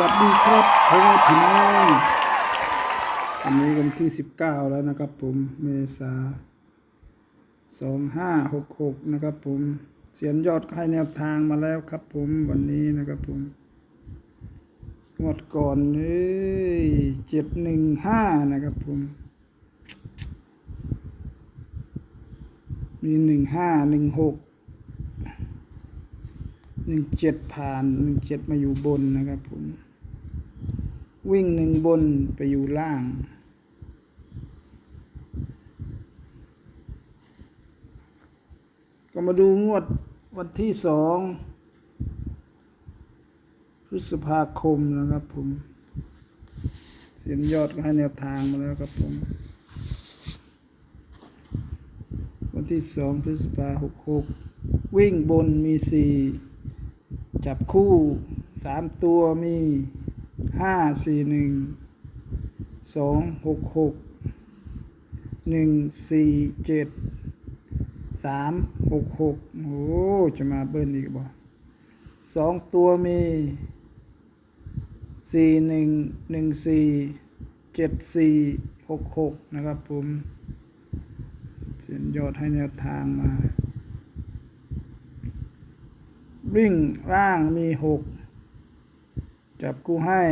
วัสดีครับพ่อแม่พี่น้องวันนี้วันที่ 19 แล้วนะครับผมเมษา2566 นะครับผมเสียนยอดก็ให้แนวทางมาแล้วครับผมวันนี้นะครับผมงวดก่อนเลย715นะครับผม มี15 16หนึ่ง หนึ่งเจ็ดผ่านหนึ่งเจ็ดมาอยู่บนนะครับผม วิ่งหนึ่งบนไปอยู่ล่าง ก็มาดูงวดวันที่สองพฤษภาคมนะครับผม เสียนยอดก็ให้แนวทางมาแล้วครับผม วันที่สองพฤษภาหกหกวิ่งบนมีสี่ จับคู่สามตัวมีห้าสี่หนึ่งสองหกหกหนึ่งสี่เจ็ดสามหกหกโอ้จะมาเบิ้ลอีกบ่สองตัวมีสี่หนึ่งหนึ่งสี่เจ็ดสี่หกหกนะครับผมเสียนยอดให้แนวทางมา วิ่งร่างมีหกจับกูให้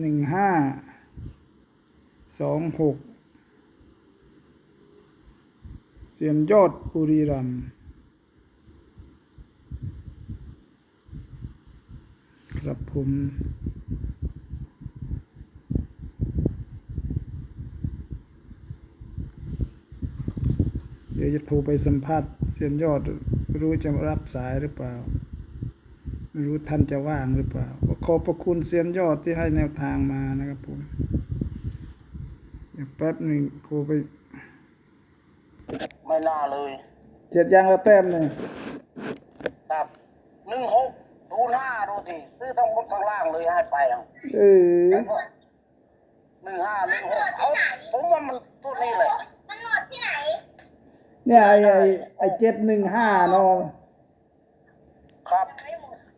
หนึ่งห้าสองหกเสียนยอดบุรีรัมครับผมเดี๋ยวจะโทรไปสัมภาษณ์เสียนยอดรู้จะรับสายหรือเปล่า ไม่รู้ท่านจะว่างหรือเปล่าก็ขอบพระคุณเสียนยอดที่ให้แนวทางมานะครับผมเดี๋ยวแป๊บหนึ่งโทรไป ไม่น่าเลยเจ็ดยางละแต้มหนึ่งครับหนึ่งหกศูนย์ห้าดูสิซื้อทั้งบนทั้งล่างเลยให้ไปอะเออหนึ่งห้าหนึ่งหกเอาผมว่ามันตัวนี้เลยมันหมดที่ไหน เนี่ยไอ้ไอ้ไอ้เจ็ดหนึ่งห้าเนาะครับ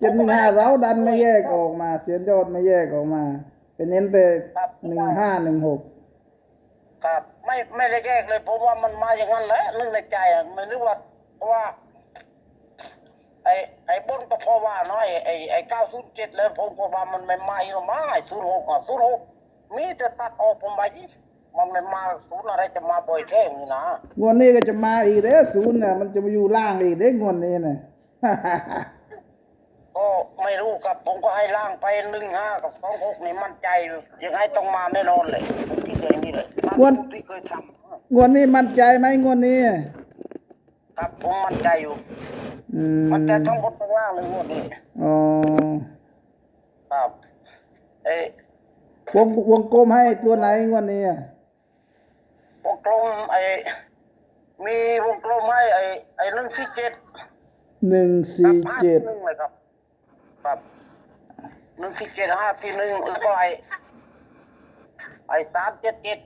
เจ็ดหนึ่งห้าเราดันไม่แยกออกมา เสียนยอดไม่แยกออกมา เป็นเน้นแต่หนึ่งห้าหนึ่งหกครับไม่ไม่ได้แยกเลยผมว่ามันมาอย่างนั้นแหละเรื่องในใจอะไม่รู้ว่าเพราะว่าไอ้ไอ้บนก็เพราะว่าน้อยไอ้ไอ้เก้าศูนย์เจ็ดแล้วผมก็ว่ามันไม่มาอีกหรอกมั้งไอ้ศูนย์หกอะศูนย์หกมีแต่ตัดออกผมไปที่มันไม่มาศูนย์อะไรจะมาบ่อยแท้นี่นะงวดนี้ก็จะมาอีกเด้อศูนย์เนี่ยมันจะมาอยู่ล่างอีกเด้องวดนี้เนี่ย ก็ไม่รู้ครับผมก็ให้ล่างไปหนึ่งห้ากับสองหกนี่มั่นใจยังไงต้องมาแน่นอนเลยผมที่เคยนี่เลยตามวันที่เคยทงวดนี้มั่นใจไหมงวดนี้ำครับผมมั่นใจอยู่ อืมมั่นใจทั้งบนทั้งล่างเลยงวดนี้อ๋อครับ เอ้วงวงกลมให้ตัวไหนงวดนี้อะวงกลมไอ้มีวงกลมให้ไอ้ไอ้หนึ่งสี่เจ็ดหนึ่งครัสี่บห้าเจ็ดที่หนึ่งเลยครับ ครับ หนึ่งสี่เจ็ดห้าที่หนึ่งแล้วก็ไอ้ไอ้สามเจ็ดเจ็ด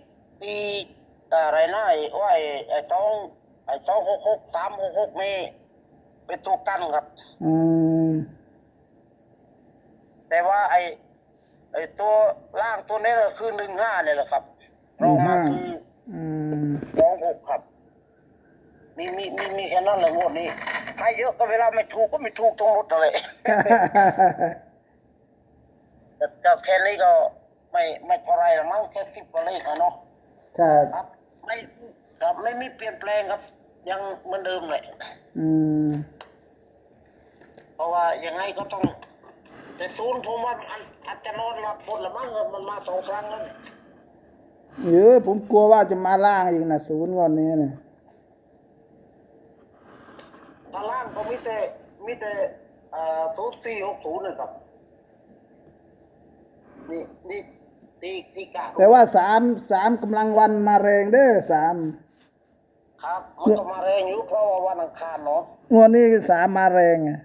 ตีอะไรนะไอ้ว่าไอ้ไอ้สองไอ้สองหกหกสามหกหกนี่เป็นตัวกันครับอืมแต่ว่าไอ้ไอ้ตัวล่างตัวนี้ก็คือหนึ่งห้าเนี่ยแหละครับรองมาคืออืมสองหกครับ มีมีมีมีแค่นั้นเลยงวดนี้ให้เยอะก็เวลาไม่ถูกก็ไม่ถูกตรงหมดเลย แต่เจ้าแค่นี้ก็ไม่ไม่เท่าไรหรอกมั้งแค่สิบกว่าเลขอะเนาะครับครับไม่ครับไม่มีเปลี่ยนแปลงครับ ยังเหมือนเดิมเลยอืมเพราะว่ายังไงก็ต้อง แต่ศูนย์ผมว่าอันอาจจะนอนมาปนละมั้งมันมาสองครั้งแล้วเนี่ยเยอะผมกลัวว่าจะมาล่างอีกนะศูนย์งวดนี้เนี่ยถ้าล่างก็มีแต่มีแต่เอ่อศูนย์สี่หกศูนย์นะครับ นี่นี่ตีตีกะแต่ว่าสามสามกำลังวันมาแรงเด้อสามครับมันก็มาแรงอยู่เพราะว่าวันอังคารเนาะงวดนี้สามมาแรงอะ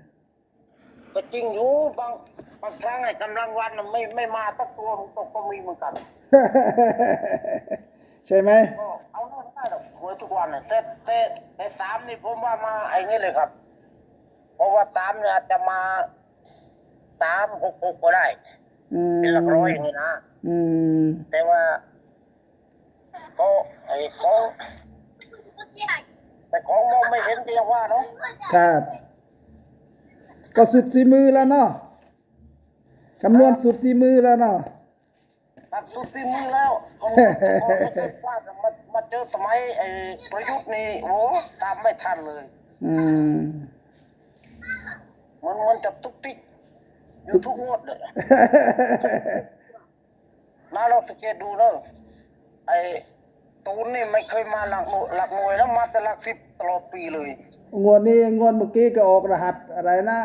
ก็จริงอยู่บางบางครั้งไอ้กำลังวันน่ะไม่ไม่มาสักตัวมันก็ก็มีเหมือนกันใช่ไหมก็เอาไม่ได้หรอกหวยทุกวันน่ะแต่แต่แต่สามนี่ผมว่ามาไอ้นี่เลยครับ เพราะว่าสามเนี่ยอาจจะมาสามหกหกก็ได้ อืมเป็นหลักร้อยอย่างนี้นะอืมแต่ว่าก็ไอ้ของแต่ของมองไม่เห็นก็ยังว่าเนาะครับ ก็สุดสีมือแล้วเนาะคำนวณสุดสีมือแล้วเนาะตัดสุดที่มือแล้วของของไม่เคยพลาดมามาเจอสมัยไอ้ประยุทธ์นี่โอ้ตามไม่ทันเลย อืมมันมันจะตุกติก อยู่ทุกงวดเลยน้าเราสังเกตดูเนอะไอ้ตูนนี่ไม่เคยมาหลักหน่วยหลักหน่วยแล้วมาแต่หลักสิบตลอดปีเลย งวดนี้งวดเมื่อกี้ก็ออกรหัสอะไรนะ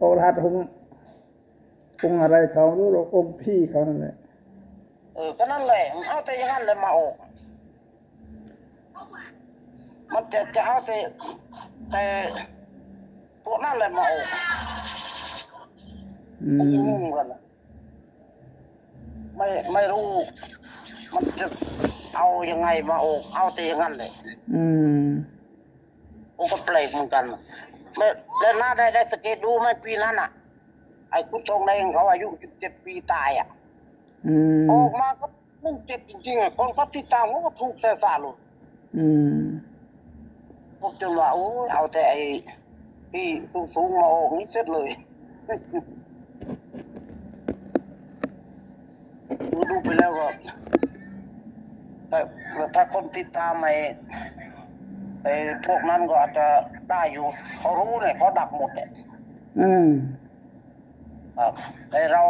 ออกรหัสองค์องค์อะไรเขารู้หรอกองค์พี่เขานั่นแหละเออก็นั่นแหละมันเอาแต่อย่างนั้นเลยมาออก มันจะจะเอาแต่แต่พวกนั่นเลยมาออก อืผมมงงกันนะไม่ไม่รู้ มันจะเอายังไงมาออกเอาแต่อย่างนั้นเลยอืมผมก็แปลกเหมือนกันไม่แล้วน่าได้ได้สงเกตดูไหมปีนั้นอะ ไอ้กุชงแดงเขาอายุสิบเจ็ดปีตายอะ อืม ออกมาก็นึ่งเจ็ดจริงๆอะคนเขาติดตามเขาก็ถูกแซ่สาเลยอืม ผมจนว่าโอ้ยเอาแต่ไอ้ที่สูงๆมาออกนี่เสร็จเลย ดูดูไปแล้วก็แต่ถ้าคนติดตามไอ้ไอ้พวกนั้นก็อาจจะได้อยู่เขารู้เนี่ยเขาดักหมดเนี่ยอืมครับแต่เรา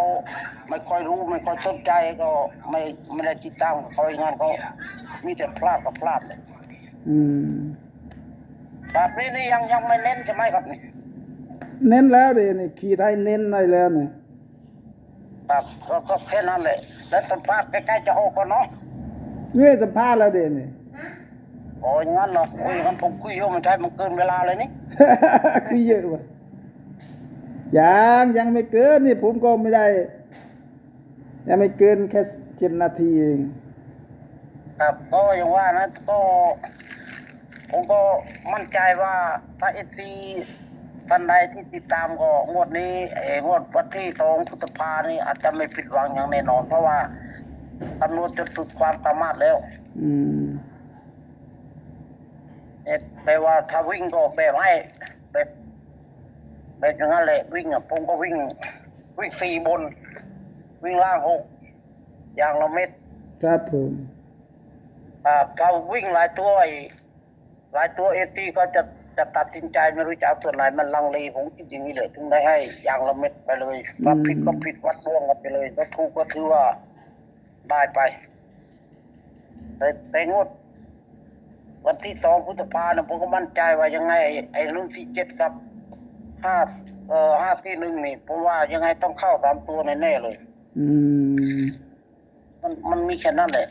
ไม่ค่อยรู้ ไม่ค่อยสนใจก็ไม่ไม่ได้ติดตามเขาอย่างนั้นก็มีแต่พลาดกับพลาดเลยอืมแบบนี้นี่ยังยังไม่เน้นใช่ไหมครับนี่เน้นแล้วเดี๋ยวนี่ขีดให้เน้นได้แล้วเนี่ยครับก็ก็แค่นั้นแหละ แล้วสัมภาษณ์ใกล้ๆจะออกก็เนาะเงื่อสัมภาษณ์แล้วเดี๋ยวนี่โอ้ยงั้นเหรอโอ้ยงั้นผมคุยเยอะมันใช่มันเกินเวลาเลยนี่คือเยอะว่ะยังยังไม่เกินนี่ผมก็ไม่ได้ ยังไม่เกินแค่เจ็ดนาทีเองครับก็อย่างว่านะก็ผมก็มั่นใจว่าถ้าเอซี ท่านใดที่ติดตามก็งวดนี้เอองวดวันที่สองพฤษภานี่อาจจะไม่ผิดหวังอย่างแน่นอน เพราะว่าคำนวณจนสุดความสามารถแล้วอืมเอ๊ะแปลว่าถ้าวิ่งก็แบบให้แบบแบบอย่างนั้นแหละวิ่งอะผมก็วิ่ง วิ่งสี่บน วิ่งล่างหกอย่างละเม็ดครับผมอ่าถ้าวิ่งหลายตัวไอ้หลายตัวเอซีก็จะ จะตัดสินใจไม่รู้จะเอาตัวไหนมันลังเลผมคิดอย่างนี้เลยถึงได้ให้อย่างละเม็ดไปเลยถ้าผิดก็ผิดวัดร่วงกันไปเลยถ้าถูกก็ถือว่าได้ไป แต่แต่งวดวันที่สองพฤษภาเนี่ยผมก็มั่นใจว่ายังไงไอ้ไอ้รุ่นที่เจ็ดกับห้าเอ่อห้าที่หนึ่งนี่ผมว่ายังไงต้องเข้าสามตัวแน่ๆเลย อืม มันมันมีแค่นั้นแหละ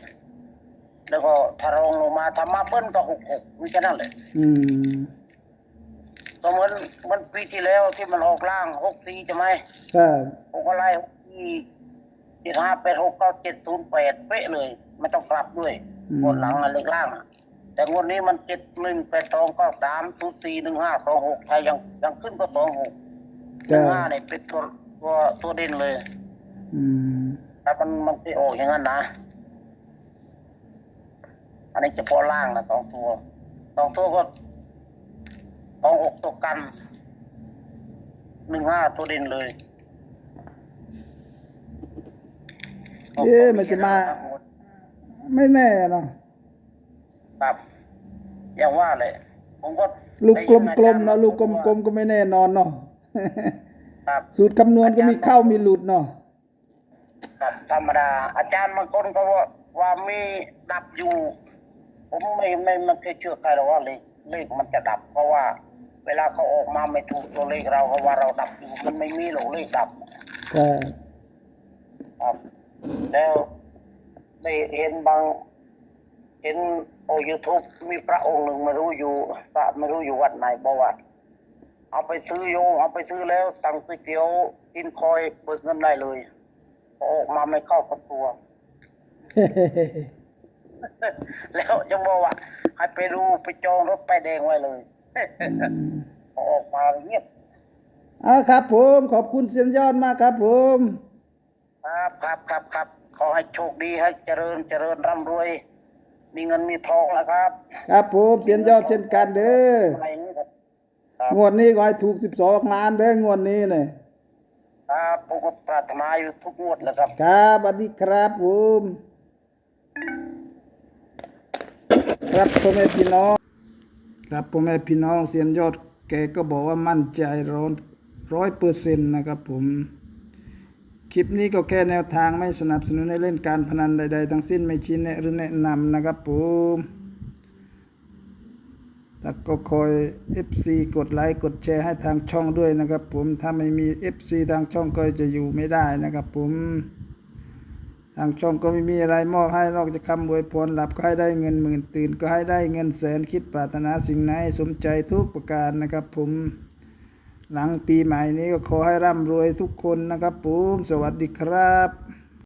แล้วก็ถ้ารองลงมาถ้ามาเบิ้ลก็หกหกมีแค่นั้นแหละ อืม ก็เหมือนเหมันปีที่แล้วที่มันออกล่างหกสี่ใช่ไหมครับผมก็ไล่หกสี่เจ็ดห้าแปดหกเก้าเจ็ดศูนย์แปดเป๊ะเลยไม่ต้องกลับด้วยงวดหลังอะไรล่างอะแต่งวดนี้มันเจ็ดหนึ่งแปดสองเก้าสามศูนย์สี่หนึ่งห้าสองหกใครยังยังขึ้นก็สองหกหครันึ่งบห้าเนี่ยเป็นตัวตัวตัวเด่นเลยอืมแต่มันมันจะออกอย่างนั้นนะ อันนี้เฉพาะล่างนะสองตัวสองตัวก็ สองหกตัวกันหนึ่งห้าตัวเด่นเลยเอ๊ะมันจะมา ไม่แน่เนาะครับอย่างว่าเลยผมก็ลูกกได้ยิลมๆเนาะลูกกลมๆก็ไม่แน่นอนเนาะๆครับสูตรคำนวณก็มีเข้ามีหลุดเนาะครับธรรมดา อาจารย์บางคนก็ว่าว่ามีดับอยู่ ผมไม่ไม่ไม่เคยเชื่อใครหรอกว่าเลขเลขมันจะดับเพราะว่า เวลาเขาออกมาไม่ถูกตัวเลขเราเขาว่าเราดับอยู่มันไม่มีหรอกเลขดับครับครับแล้วได้เห็นบาง เห็นโอยูทูบมีพระองค์หนึ่งไม่รู้อยู่พระไม่รู้อยู่วัดไหนบอกว่าเอาไปซื้อโยมเอาไปซื้อแล้วสั่งก๋วยเตี๋ยวกินคอยเบิกเงินได้เลยพอออกมาไม่เข้ากับตัว แล้วจะบอกว่าให้ไปดูไปจองรถไปายแดงไว้เลย อืมพอออกมาเงียบอ่าครับผม ขอบคุณเสียนยอดมากครับผม ครับครับครับครับขอให้โชคดีให้เจริญเจริญร่ำรวย มีเงินมีทองนะครับ ครับผมเสียนยอดเช่นกันเด้ออะไรนี่ครับครับงวดนี้ก็ให้ถูกสิบสองล้านเด้องวดนี้เนี่ยครับผมก็ปรารถนาอยู่ทุกงวดแหละครับ ครับสวัสดีครับผม ครับพ่อแม่พี่น้อง ครับพ่อแม่พี่น้องเสียนยอดแกก็บอกว่ามั่นใจร้อนร้อยเปอร์เซ็นต์นะครับผม คลิปนี้ก็แค่แนวทางไม่สนับสนุนให้เล่นการพนันใด ๆ ทั้งสิ้นไม่ชี้แนะหรือแนะนำนะครับผมแต่ก็คอย FC กดไลค์กดแชร์ให้ทางช่องด้วยนะครับผมถ้าไม่มี FC ทางช่องก็จะอยู่ไม่ได้นะครับผม ทางช่องก็ไม่มีอะไรมอบให้นอกจากคำอวยพรหลับก็ให้ได้เงินหมื่นตื่นก็ให้ได้เงินแสนคิดปรารถนาสิ่งไหนสมใจทุกประการนะครับ ผมหลังปีใหม่นี้ก็ขอให้ร่ำรวยทุกคนนะครับผมสวัสดีครับ